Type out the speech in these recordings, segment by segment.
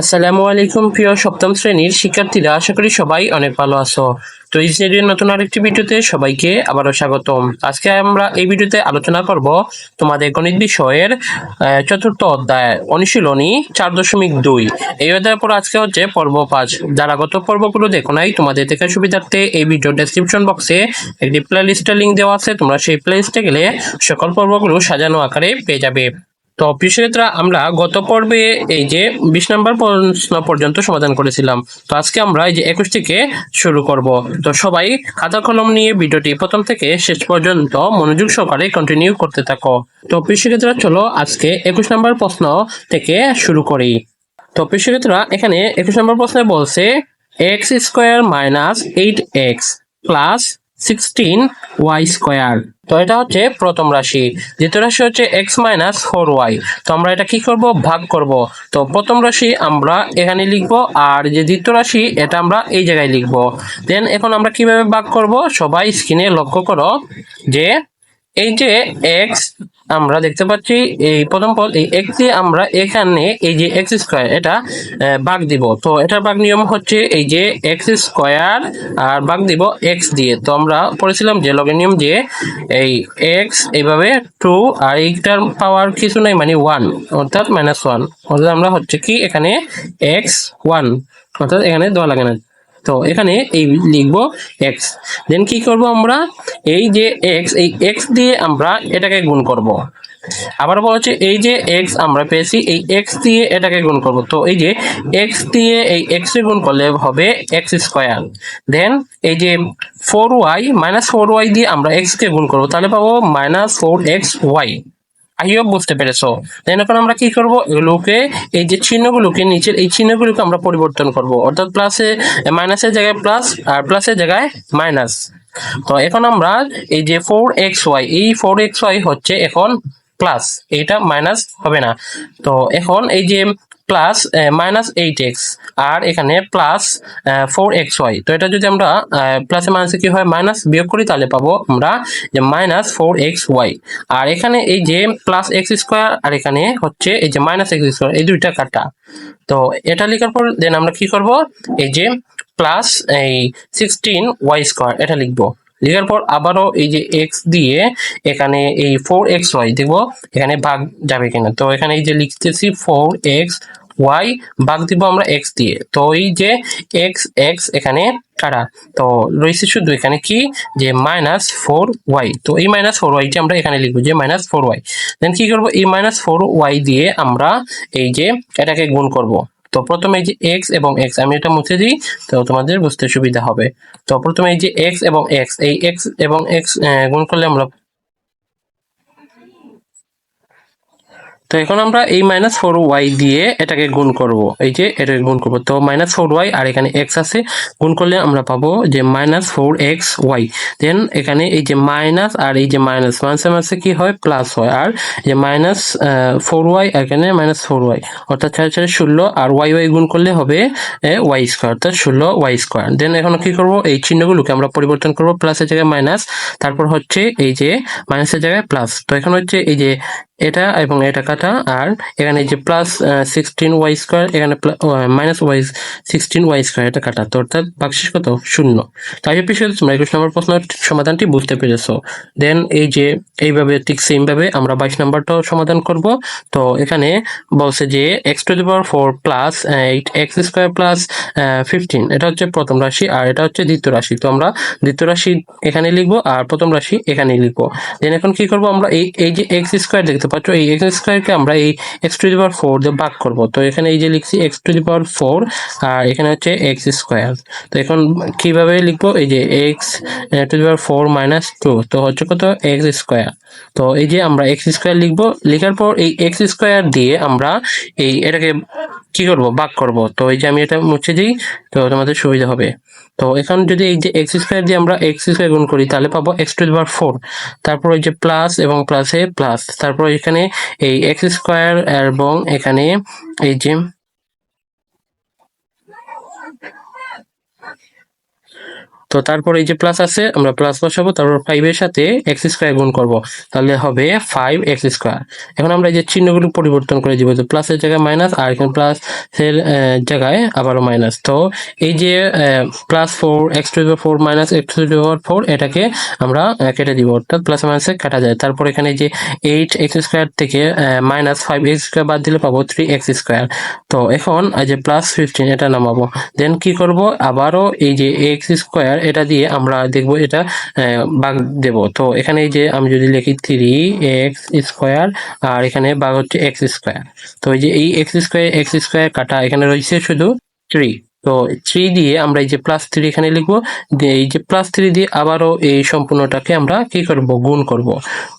আসসালামু আলাইকুম, প্রিয় সপ্তম শ্রেণির শিক্ষার্থীরা, আশা করি সবাই অনেক ভালো আছো। তো এই শ্রেণির নতুন আরেকটি ভিডিওতে সবাইকে আবারও স্বাগতম। আজকে আমরা এই ভিডিওতে আলোচনা করব তোমাদের গণিত বিষয়ের চতুর্থ অধ্যায়, অনুশীলনী চার দশমিক দুই। এই অধ্যায়ের পর আজকে হচ্ছে পর্ব পাঁচ। যারা গত পর্বগুলো দেখো নাই, তোমাদের দেখার সুবিধার্থে এই ভিডিও ডেসক্রিপশন বক্সে একটি প্লে লিস্টের লিঙ্ক দেওয়া আছে। তোমরা সেই প্লে লিস্টে গেলে সকল পর্বগুলো সাজানো আকারে পেয়ে যাবে। তো প্রিয়সিক্ষার্থীরা আমরা গত পর্বে এই যে বিশ নম্বর প্রশ্ন পর্যন্ত সমাধান করেছিলাম। তো আজকে আমরা এই যে একুশ থেকে শুরু করব। তো সবাই খাতা কলম নিয়ে ভিডিওটি প্রথম থেকে শেষ পর্যন্ত মনোযোগ সহকারে কন্টিনিউ করতে থাকো। তো প্রিয়সিক্ষার্থীরা চলো আজকে একুশ নম্বর প্রশ্ন থেকে শুরু করি। তো প্রিয়সিক্ষার্থীরা এখানে একুশ নম্বর প্রশ্নে বলছে x square minus eight x plus sixteen y square তো এটা হচ্ছে প্রথম রাশি। দ্বিতীয় রাশি হচ্ছে এক্স মাইনাস ফোর ওয়াই তো আমরা এটা কি করব? ভাগ করব। তো প্রথম রাশি আমরা এখানে লিখব, আর যে দ্বিতীয় রাশি এটা আমরা এই জায়গায় লিখব। দেন এখন আমরা কীভাবে ভাগ করব? সবাই স্ক্রিনে লক্ষ্য করো যে এই যে এক্স আমরা দেখতে পাচ্ছি এই প্রথম পদ, এই এক্স দিয়ে আমরা এখানে এই যে এক্স স্কোয়ার এটা ভাগ দিব। তো এটার ভাগ নিয়ম হচ্ছে এই যে এক্স স্কোয়ার আর ভাগ দিব এক্স দিয়ে। তো আমরা পড়েছিলাম যে লগের নিয়ম যে এই এক্স এইভাবে টু আর এইটার পাওয়ার কিছু নাই মানে ওয়ান অর্থাৎ মাইনাস ওয়ান অর্থাৎ আমরা হচ্ছে কি এখানে এক্স ওয়ান অর্থাৎ এখানে দেওয়া লাগে না। তো এখানে এই লিখব এক্স দেন কি করব আমরা? এই যে এক্স এই এক্স দিয়ে আমরা এটাকে গুণ করব। আবার বলা হচ্ছে এই যে এক্স আমরা পেয়েছি, এই এক্স দিয়ে এটাকে গুণ করব। তো এই যে এক্স দিয়ে এই এক্স গুণ করলে হবে এক্স স্কোয়ার দেন এই যে four y minus four y দিয়ে আমরা এক্স কে গুণ করব, তাহলে পাবো মাইনাস ফোর এক্স ওয়াই আইও বুঝতে পেরেছ। দেন এখন আমরা কি করব? এগুলোকে, এই যে চিহ্নগুলোকে, নিচের এই চিহ্নগুলোকে আমরা পরিবর্তন করব। অর্থাৎ প্লাসে মাইনাসের জায়গায় প্লাস আর প্লাসের জায়গায় মাইনাস তো এখন আমরা এই যে ফোর এক্স ওয়াই এই ফোর এক্স ওয়াই হচ্ছে এখন প্লাস এটা মাইনাস হবে না। তো এখন এই যে প্লাস মাইনাস এইট এক্স আর এখানে প্লাস ফোর এক্স ওয়াই তো এটা যদি আমরা প্লাসে মাইনাসে কি হয় মাইনাস বিয়োগ করি, তাহলে পাবো আমরা যে মাইনাস ফোর এক্স ওয়াই আর এখানে এই যে প্লাস এক্স স্কোয়ার আর এখানে হচ্ছে এই যে মাইনাস এক্স স্কোয়ার এই দুইটা কাটা। তো এটা লেখার পর দেন আমরা কি করব? এই যে প্লাস এই সিক্সটিন ওয়াই স্কোয়ার এটা লিখব। লেখার পর আবারও এই যে এক্স দিয়ে এখানে এই ফোর এক্স ওয়াই দেখব, এখানে ভাগ যাবে কিনা। তো এখানে এই যে লিখতেছি ফোর এক্স ওয়াই ভাগ দিব আমরা এক্স দিয়ে। তো এই যে এক্স এক্স এখানে কাটা তো রয়েছে শুধু এখানে কি? যে মাইনাস ফোর ওয়াই তো এই মাইনাস ফোর ওয়াইটি আমরা এখানে লিখব, যে মাইনাস ফোর ওয়াই দেন কি করব? এই মাইনাস ফোর ওয়াই দিয়ে আমরা এই যে এটাকে গুণ করব। তো প্রথমে যে এক্স এবং এক্স আমি এটা মুছে দিই, তো তোমাদের বুঝতে সুবিধা হবে। তো প্রথমে এই যে এক্স এবং এক্স এই এক্স এবং এক্স গুণ করলে আমরা তো এখন আমরা এই মাইনাস ফোর ওয়াই দিয়ে এটাকে গুণ করব। এই যে এটাকে গুণ করব। তো মাইনাস ফোর ওয়াই আর এখানে এক্স আছে, গুণ করলে আমরা পাবো যে minus four x y then এখানে এই যে মাইনাস আর এই যে মাইনাস মাইনাসে মাসে কি হয়? প্লাস হয়। আর যে মাইনাস ফোর ওয়াই এখানে মাইনাস ফোর ওয়াই অর্থাৎ চার চার ষোলো আর ওয়াই ওয়াই গুণ করলে হবে ওয়াই স্কোয়ার অর্থাৎ ষোলো ওয়াই স্কোয়ার দেন এখন কি করব? এই চিহ্নগুলোকে আমরা পরিবর্তন করব। প্লাসের জায়গায় মাইনাস তারপর হচ্ছে এই যে মাইনাসের জায়গায় প্লাস তো এখন হচ্ছে এই যে এটা এবং এটা কাটা। আর এখানে যে প্লাস সিক্সটিন ওয়াই স্কোয়ার এখানে minus y sixteen y square এটা কাটা। তো অর্থাৎ বাক্সিস কত? শূন্য। তাই বিষয়ে তোমরা একুশ নম্বর প্রশ্নের সমাধানটি বুঝতে পেরেছ। দেন এই যে এইভাবে ঠিক সেম ভাবে আমরা বাইশ নম্বরটাও সমাধান করব। তো এখানে বলছে যে x to the power four plus eight x square plus fifteen এটা হচ্ছে প্রথম রাশি আর এটা হচ্ছে দ্বিতীয় রাশি। তো আমরা দ্বিতীয় রাশি এখানে লিখব আর প্রথম রাশি এখানে লিখব। দেন এখন কি করব আমরা? এই এই যে এক্স স্কোয়ার দেখতে পাচ্ছ, এই এক্স স্কোয়ারকে আমরা এই x to the power four দিয়ে ভাগ করব। তো এখানে এই যে লিখছি x to the power four আর এখানে হচ্ছে এক্স স্কোয়ার তো এখন কীভাবে লিখব? এই যে x to the power four minus two তো হচ্ছে কত? এক্স স্কোয়ার তো এই যে আমরা এক্স স্কোয়ার লিখব, লেখার পর এই এক্স স্কোয়ার দিয়ে আমরা এই এটাকে কি করব? বাক করব। তো এই যে আমি এটা মুছে দিই, তো তোমাদের সুবিধা হবে। তো এখন যদি এই যে এক্স স্কোয়ার দিয়ে আমরা এক্স স্কোয়ার গুণ করি, তাহলে পাবো এক্স টু পাওয়ার ফোর তারপর ওই যে প্লাস এবং প্লাসে প্লাস তারপর এখানে এই এক্স স্কোয়ার এবং এখানে এই যে তো তারপর এই যে প্লাস আছে, আমরা প্লাস বসাবো, তারপর ফাইভ এর সাথে এক্স স্কোয়ার গুণ করব। তাহলে হবে ফাইভ এক্স স্কোয়ার এখন আমরা এই যে চিহ্নগুলো পরিবর্তন করে দিব তো প্লাসের জায়গায় মাইনাস আর এখানে প্লাস এর জায়গায় আবারও মাইনাস তো এই যে plus four x to four minus x to four এটাকে আমরা কেটে দিব। অর্থাৎ প্লাস মাইনাসে কাটা যায়। তারপর এখানে যে এইট এক্স স্কোয়ার থেকে মাইনাস ফাইভ এক্স স্কোয়ার বাদ দিলে পাবো থ্রি এক্স স্কোয়ার তো এখন এই যে প্লাস ফিফটিন এটা নামাবো। দেন কি করব? আবারও এই যে এক্স স্কোয়ার এটা দিয়ে আমরা দেখব এটা ভাগ দেব। তো এখানে যে আমি যদি লিখি থ্রি এক্স স্কোয়ার আর এখানে বাঘ হচ্ছে এক্স স্কোয়ার তো এই যে এই এক্স স্কোয়ার এক্স স্কোয়ার কাটা এখানে রয়েছে শুধু থ্রি তো থ্রি দিয়ে আমরা এই যে প্লাস থ্রি এখানে লিখব। এই যে প্লাস থ্রি দিয়ে আবারও এই সম্পূর্ণটাকে আমরা কি করব? গুণ করব।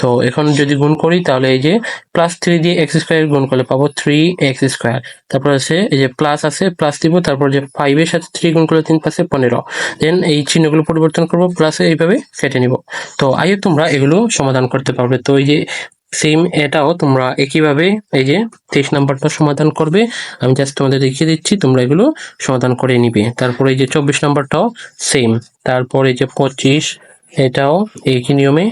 তো এখন যদি গুণ করি, তাহলে এই যে প্লাস থ্রি দিয়ে এক্স স্কোয়ার গুণ করলে পাবো থ্রি এক্স স্কোয়ার তারপর আছে, এই যে প্লাস আছে প্লাস দিব। তারপর যে ফাইভের সাথে থ্রি গুণ করলে তিন পাশে পনেরো। দেন এই চিহ্নগুলো পরিবর্তন করব প্লাসে এইভাবে কেটে নিব। তো আইও তোমরা এগুলো সমাধান করতে পারবে। তো এই যে সেম এটাও তোমরা একইভাবে এই যে তেইশ নাম্বারটা সমাধান করবে। আমি জাস্ট তোমাদের দেখিয়ে দিচ্ছি, তোমরা এগুলো সমাধান করে নিবে। তারপরে এই যে চব্বিশ নাম্বারটাও সেম তারপরে যে পঁচিশ এটাও একই নিয়মে।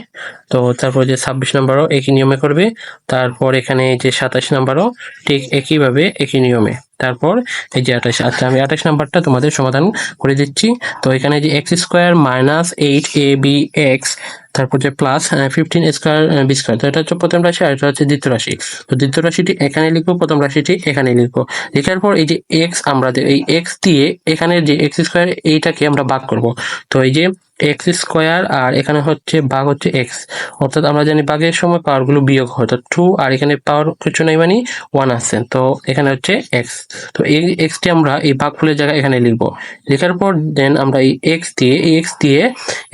তো তারপর যে ছাব্বিশ নাম্বারও একই নিয়মে করবে, তারপর এখানে যে সাতাশ নাম্বারও ঠিক একইভাবে একই নিয়মে। তারপর এই যে আঠাশ আচ্ছা আমি আঠাশ নাম্বারটা তোমাদের সমাধান করে দিচ্ছি। তো এখানে যে x square minus eight a b x, তারপর যে plus fifteen square b square, তো এটা হচ্ছে প্রথম রাশি আর এটা হচ্ছে দ্বিতীয় রাশি। তো দ্বিতীয় রাশিটি এখানে লিখব, প্রথম রাশিটি এখানে লিখব। লেখার পর এই যে এক্স, আমরা এই এক্স দিয়ে এখানে যে এক্স স্কোয়ার এইটাকে আমরা ভাগ করব। তো এই যে এক্স স্কোয়ার আর এখানে হচ্ছে ভাগ হচ্ছে এক্স। অর্থাৎ আমরা জানি ভাগের সময় পাওয়ারগুলো বিয়োগ হয়। তো টু আর এখানে পাওয়ার কিছু নাই মানে ওয়ান আছে। তো এখানে হচ্ছে এক্স তো এই এক্সটি আমরা এই ভাগফলের জায়গায় এখানে লিখব। লেখার পর দেন আমরা এই এক্স দিয়ে, এই এক্স দিয়ে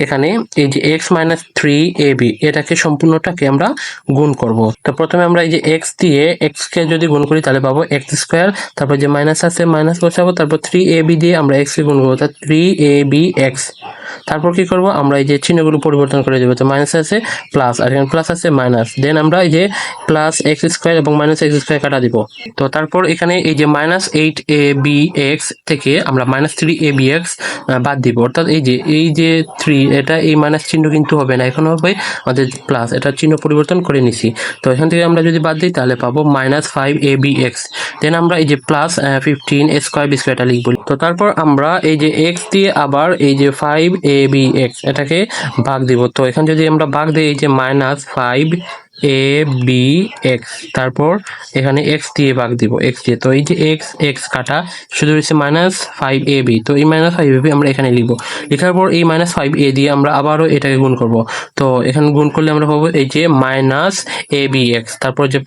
এখানে এই যে x minus three a b এটাকে সম্পূর্ণটাকে আমরা গুণ করব। তো প্রথমে আমরা এই যে এক্স দিয়ে এক্স কে যদি গুণ করি তাহলে পাবো এক্স স্কোয়ার তারপর যে মাইনাস আছে মাইনাস বসাবো, তারপর থ্রি এ বি দিয়ে আমরা এক্স কে গুণ করব। অর্থাৎ থ্রি এ বি এক্স তারপর কি করব? আমরা এই যে চিহ্নগুলো পরিবর্তন করে দেবো। তো মাইনাস আছে প্লাস আর এখানে প্লাস আছে মাইনাস দেন আমরা এই যে প্লাস এক্স স্কোয়ার এবং মাইনাস এক্স স্কোয়ার কাটা দিব। তো তারপর এখানে এই যে minus eight a b x থেকে আমরা minus three a b x বাদ দিব। অর্থাৎ এই যে এই যে থ্রি এটা এই মাইনাস চিহ্ন কিন্তু হবে না। এখন হবে আমাদের প্লাস এটা চিহ্ন পরিবর্তন করে নিছি। তো এখান থেকে আমরা যদি বাদ দিই, তাহলে পাবো minus five a b x then আমরা এই যে প্লাস ফিফটিন স্কোয়ার বি স্কোয়ারটা লিখব। তো তারপর আমরা এই যে এক্স দিয়ে আবার এই যে ফাইভ এ বি এক্স এটাকে ভাগ দিব। তো এখানে যদি আমরা ভাগ দিই এই যে minus five a b x তারপর এখানে এক্স দিয়ে ভাগ দিব এক্স দিয়ে। তো এই যে এক্স এক্স কাটা, শুধু রয়েছে মাইনাস ফাইভ এ বি তো এই মাইনাস ফাইভ এ বি আমরা এখানে লিখব। লেখার পর এই মাইনাস ফাইভ এ দিয়ে আমরা আবারও এটাকে গুণ করব। তো এখানে গুণ করলে আমরা পাবো এই যে মাইনাস এ বি এক্স তারপর যে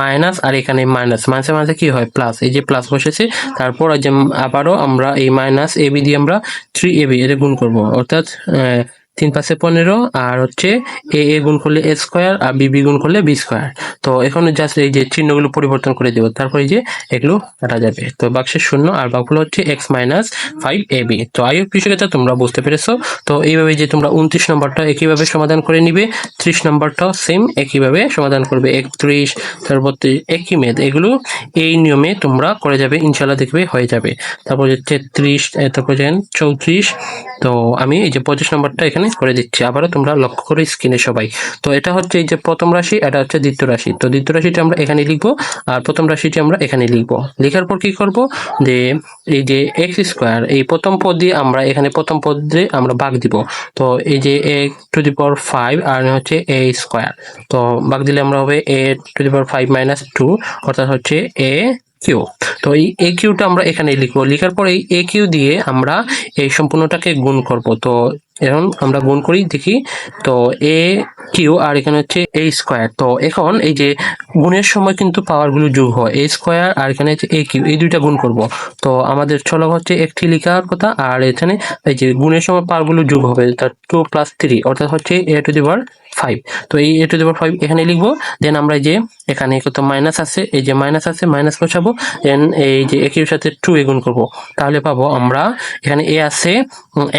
মাইনাস আর এখানে মাইনাস মাইনাসে মাইনাসে কি হয়? প্লাস এই যে প্লাস বসেছে। তারপর যে আবারও আমরা এই মাইনাস এ বি দিয়ে আমরা থ্রি এ বি এটা গুণ করব। অর্থাৎ তিন পাশে পনেরো আর হচ্ছে এ এ গুণ করলে এ স্কোয়ার আর বি বি গুণ করলে বি স্কোয়ার। তো এখন জাস্ট এই যে চিহ্নগুলো পরিবর্তন করে দেবো। তারপর যে এগুলো কাটা যাবে। তো বাক্সের শূন্য আর বাক্যগুলো হচ্ছে x minus five a b তো আয়ু বিষয়টা তোমরা বুঝতে পেরেছ। তো এইভাবে যে তোমরা উনত্রিশ নম্বরটা একইভাবে সমাধান করে নিবে ত্রিশ নম্বরটাও সেম একইভাবে সমাধান করবে। একত্রিশ তারপর একই মেদ এগুলো এই নিয়মে তোমরা করে যাবে ইনশাল্লাহ দেখবে হয়ে যাবে। তারপর তেত্রিশ এ, তারপর চৌত্রিশ। তো আমি এই যে পঁচিশ নম্বরটা এখানে করে দিচ্ছি, আবারও তোমরা লক্ষ্য করে স্ক্রিনে সবাই। তো এটা হচ্ছে এই যে প্রথম রাশি, এটা হচ্ছে দ্বিতীয় রাশি। তো দ্বিতীয় রাশিটা আমরা এখানে লিখব, আর প্রথম রাশিটি আমরা এখানে লিখব। লেখার পর কি করব? যে এই যে এক্স স্কোয়ার এই প্রথম পদ দিয়ে আমরা এখানে প্রথম পদ দিয়ে আমরা ভাগ দিব। তো এই যে এ টু দি পাওয়ার ফাইভ আর হচ্ছে এ স্কোয়ার তো ভাগ দিলে আমরা হবে a to the power five minus two অর্থাৎ হচ্ছে এ কিউ তো এই এ কিউটা আমরা এখানে লিখব। লিখার পর এই এ কিউ দিয়ে আমরা এই সম্পূর্ণটাকে গুণ করব। তো এখন আমরা গুণ করি, দেখি। তো এ কিউ আর এখানে হচ্ছে এ স্কোয়ার তো এখন এই যে গুণের সময় কিন্তু পাওয়ারগুলো যোগ হয় এ স্কোয়ার আর এখানে হচ্ছে এ কিউ এই দুইটা গুণ করব। তো আমাদের চলক হচ্ছে একটি লেখার কথা, আর এখানে এই যে গুণের সময় পাওয়ারগুলো যোগ হবে, তার টু প্লাস থ্রি অর্থাৎ হচ্ছে এ টু দি পাওয়ার ফাইভ তো এই এ টু দি পাওয়ার ফাইভ এখানে লিখব দেন আমরা এই যে এখানে কত মাইনাস আছে, এই যে মাইনাস আছে মাইনাস বসাবো দেন এই যে একের সাথে টু এ গুণ করব। তাহলে পাবো আমরা, এখানে এ আছে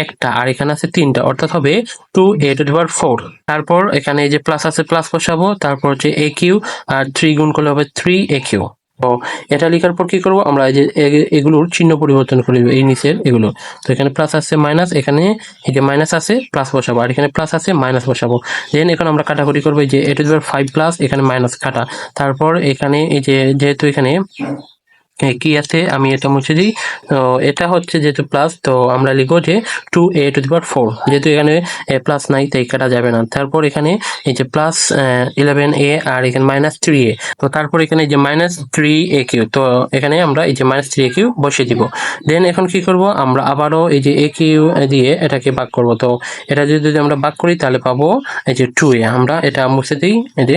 একটা, আর এখানে আছে তিনটা, অর্থাৎ হবে two a to the power four তারপর এখানে এই যে প্লাস আছে প্লাস বসাবো, তারপর হচ্ছে এ কিউ আর থ্রি গুণ করলে হবে থ্রি এ কিউ তো এটা লেখার পর কি করব? আমরা এই যে এগুলোর চিহ্ন পরিবর্তন করে এই নিচের এগুলো। তো এখানে প্লাস আছে মাইনাস এখানে এই যে মাইনাস আছে প্লাস বসাবো, আর এখানে প্লাস আছে মাইনাস বসাবো। দেন এখন আমরা কাটাকুটি করব যে এ টু ফাইভ প্লাস এখানে মাইনাস কাটা। তারপর এখানে এই যে, যেহেতু এখানে কি আছে? আমি এটা মুছে দিই। তো এটা হচ্ছে যেহেতু প্লাস তো আমরা লিখব যে two a to the power four যেহেতু এখানে প্লাস নাই, তাই কাটা যাবে না। তারপর এখানে এই যে প্লাস ইলেভেন এ আর এখানে মাইনাস থ্রি এ তো তারপর এখানে যে মাইনাস থ্রি এ কিউ তো এখানে আমরা এই যে মাইনাস থ্রি এ কিউ বসিয়ে দিব। দেন এখন কি করব? আমরা আবারও এই যে এ কিউ দিয়ে এটাকে ভাগ করব। তো এটা যদি যদি আমরা ভাগ করি, তাহলে পাবো এই যে টু এ আমরা এটা মুছে দিই, এই যে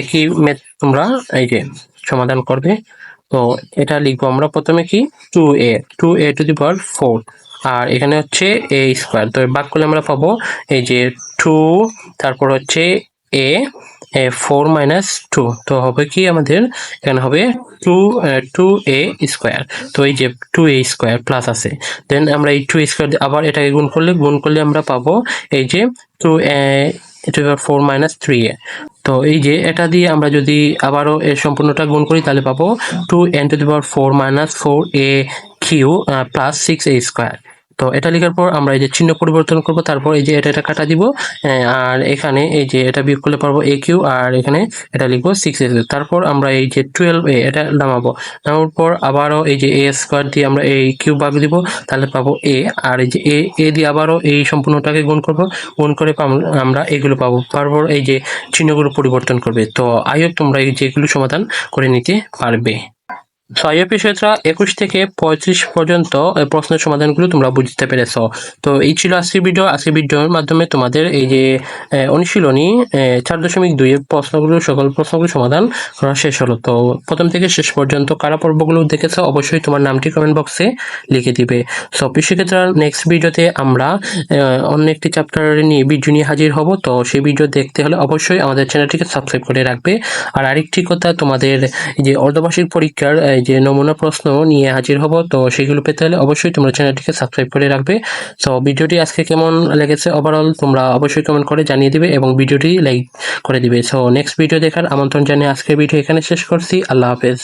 একই ম্যাথ তোমরা এই যে সমাধান করবে। তো এটা লিখব আমরা প্রথমে কি? Two a two a to the power four আর এখানে হচ্ছে এ স্কোয়ার তো বাক করলে আমরা পাবো এই যে টু তারপর হচ্ছে এ ফোর মাইনাস টু তো হবে কি আমাদের? এখানে হবে টু টু এ স্কোয়ার তো এই যে টু এ স্কোয়ার প্লাস আছে। দেন আমরা এই টু স্কোয়ার আবার এটাকে গুণ করলে গুণ করলে আমরা পাবো এই যে two a four minus three a. তো এই যে এটা দিয়ে আমরা যদি আবারও এর সম্পূর্ণটা গুণ করি, তাহলে পাবো two n to the power four minus four a q plus six a square তো এটা লেখার পর আমরা এই যে চিহ্ন পরিবর্তন করব, তারপর এই যে এটা এটা কাটা দিব আর এখানে এই যে এটা বিয়োগ করলে পারব এ কিউ আর এখানে এটা লিখব সিক্স এস তারপর আমরা এই যে টুয়েলভ এ এটা নামাবো। নামার পর আবারও এই যে এ স্কোয়ার দিয়ে আমরা এই কিউ ভাগ দিব, তাহলে পাবো এ আর এই যে এ এ দিয়ে আবারও এই সম্পূর্ণটাকে গুণ করব। গুণ করে আমরা এগুলো পাবো। তারপর এই যে চিহ্নগুলো পরিবর্তন করবে। তো হোপ তোমরা এই যেগুলো সমাধান করে নিতে পারবে। ছয় বিষয়টা একুশ থেকে পঁয়ত্রিশ পর্যন্ত প্রশ্নের সমাধানগুলো তোমরা বুঝতে পেরেছ। তো, এই ছিল আজকের ভিডিও। আজকের ভিডিওর মাধ্যমে তোমাদের এই যে অনুশীলনী চার দশমিক দুই এর প্রশ্নগুলো, সকল প্রশ্নগুলো সমাধান করা শেষ হলো। তো, প্রথম থেকে শেষ পর্যন্ত কারা পর্বগুলো দেখেছ, অবশ্যই তোমার নামটি কমেন্ট বক্সে লিখে দিবে। সো সেক্ষেত্রে নেক্সট ভিডিওতে আমরা অন্য একটি চ্যাপ্টার নিয়ে ভিডিও নিয়ে হাজির হব। তো, সেই ভিডিও দেখতে হলে অবশ্যই আমাদের চ্যানেলটিকে সাবস্ক্রাইব করে রাখবে। আর আরেকটি কথা, তোমাদের এই যে অর্ধবার্ষিক পরীক্ষার এই যে নমুনা প্রশ্ন নিয়ে হাজির হব, তো সেগুলো পেতে হলে অবশ্যই তোমরা চ্যানেলটিকে সাবস্ক্রাইব করে রাখবে। তো ভিডিওটি আজকে কেমন লেগেছে ওভারঅল তোমরা অবশ্যই কমেন্ট করে জানিয়ে দিবে এবং ভিডিওটি লাইক করে দিবে। সো নেক্সট ভিডিও দেখার আমন্ত্রণ জানিয়ে আজকের ভিডিও এখানে শেষ করছি। আল্লাহ হাফেজ।